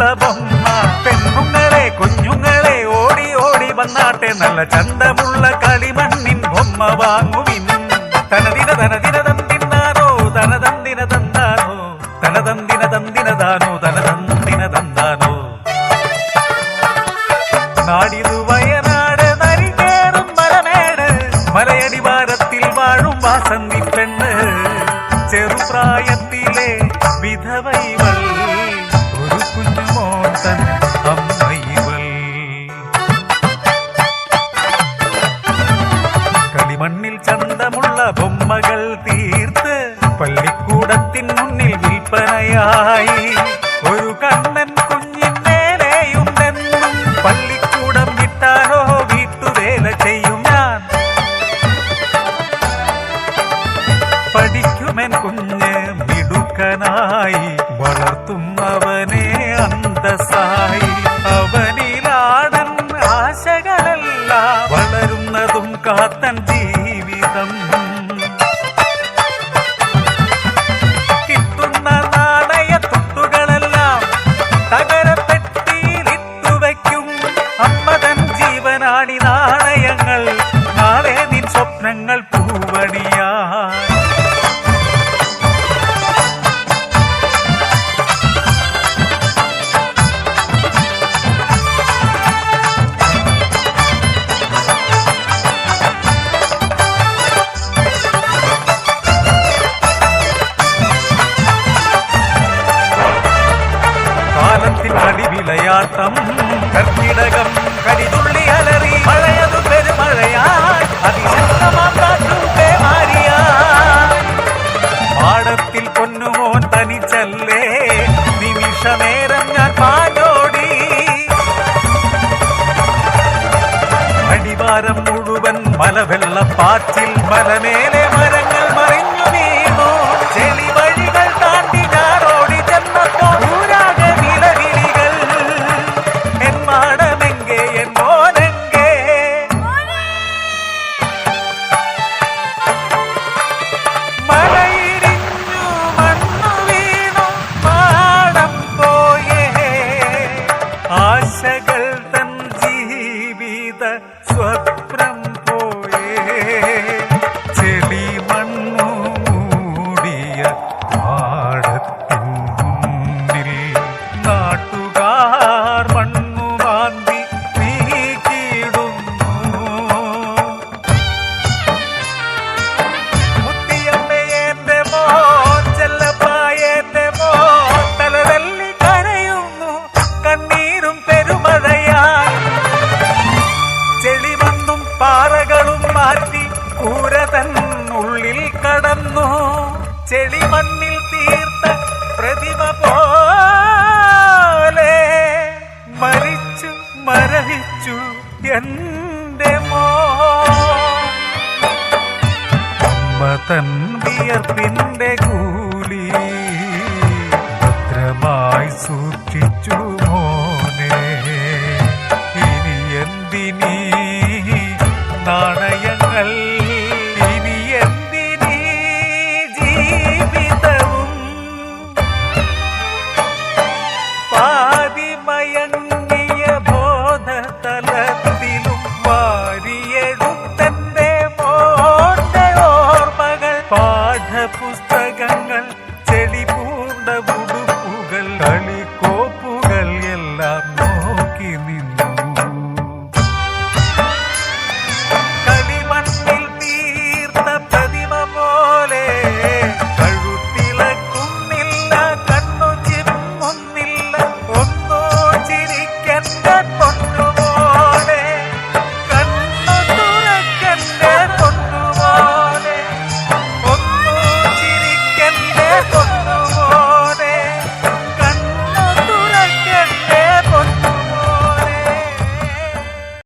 നല്ല ബൊമ്മ പെൺകുങ്ങളെ കുഞ്ഞുങ്ങളെ ഓടി ഓടി വന്നാട്ടെ. നല്ല ചന്തമുള്ള കളിമണ്ണിൻ ബൊമ്മ വാങ്ങുവിൻ. തനതിന തനതിന തന്തിന്നാനോ തനതന്തിന തന്താനോ തനതന്തിന തന്തിനതാനോ തനതന്തിന തന്താനോ നാടിതു വയനാട് നരികേറും മലമേട്. മലയടിവാരത്തിൽ വാഴും വാസന്തി പെണ്ണ്. ചെറുപ്രായത്തിലെ വിധവൈ തൻ അമ്മൈവൾ കളിമണ്ണിൽ ചന്തമുള്ള ബൊമ്മകൾ തീർത്ത് പള്ളിക്കൂടത്തിൻ മുന്നിൽ വിൽപ്പനയായി. ഒരു കണ്ണൻ കുഞ്ഞിന്നേലെയുണ്ടെന്നും പള്ളിക്കൂടം വിട്ടാലോ വീട്ടുവേല ചെയ്യും ഞാൻ. പഠിക്കുമെൻ കുഞ്ഞ് മിടുക്കനായി. കാത്തൻ ജീവിതം. കിട്ടുന്ന നാണയ തുട്ടുകളെല്ലാം തകരപ്പെട്ടിയിലിട്ടു അമ്മതൻ ജീവനാണി ஆட்டம் கர்ப்பிடகம் கடிதுள்ளி அலறி மழையது பெருமழையாய் அதிசத்தமாம் காற்றும் பேமாரியா பாடத்தில் பொன்னுமோன் தனிச்சல்லே நிமிஷ நேரம் ஞான் பாடோடி. அடிவாரம் முழுவன் மலவெல்ல பாற்றில் மலமேலே ആശകൾ തൻ ജീവിത സ്വപ്നം കടന്നു. ചെളിമണ്ണിൽ തീർത്ത പ്രതിമ പോലെ മരിച്ചു മരവിച്ചു എന്റെ മോ മതൻ തൻ വിയർപ്പിന്റെ കൂലി ഭദ്രമായി സൂക്ഷിച്ചു മോനെ கொண்ட புடு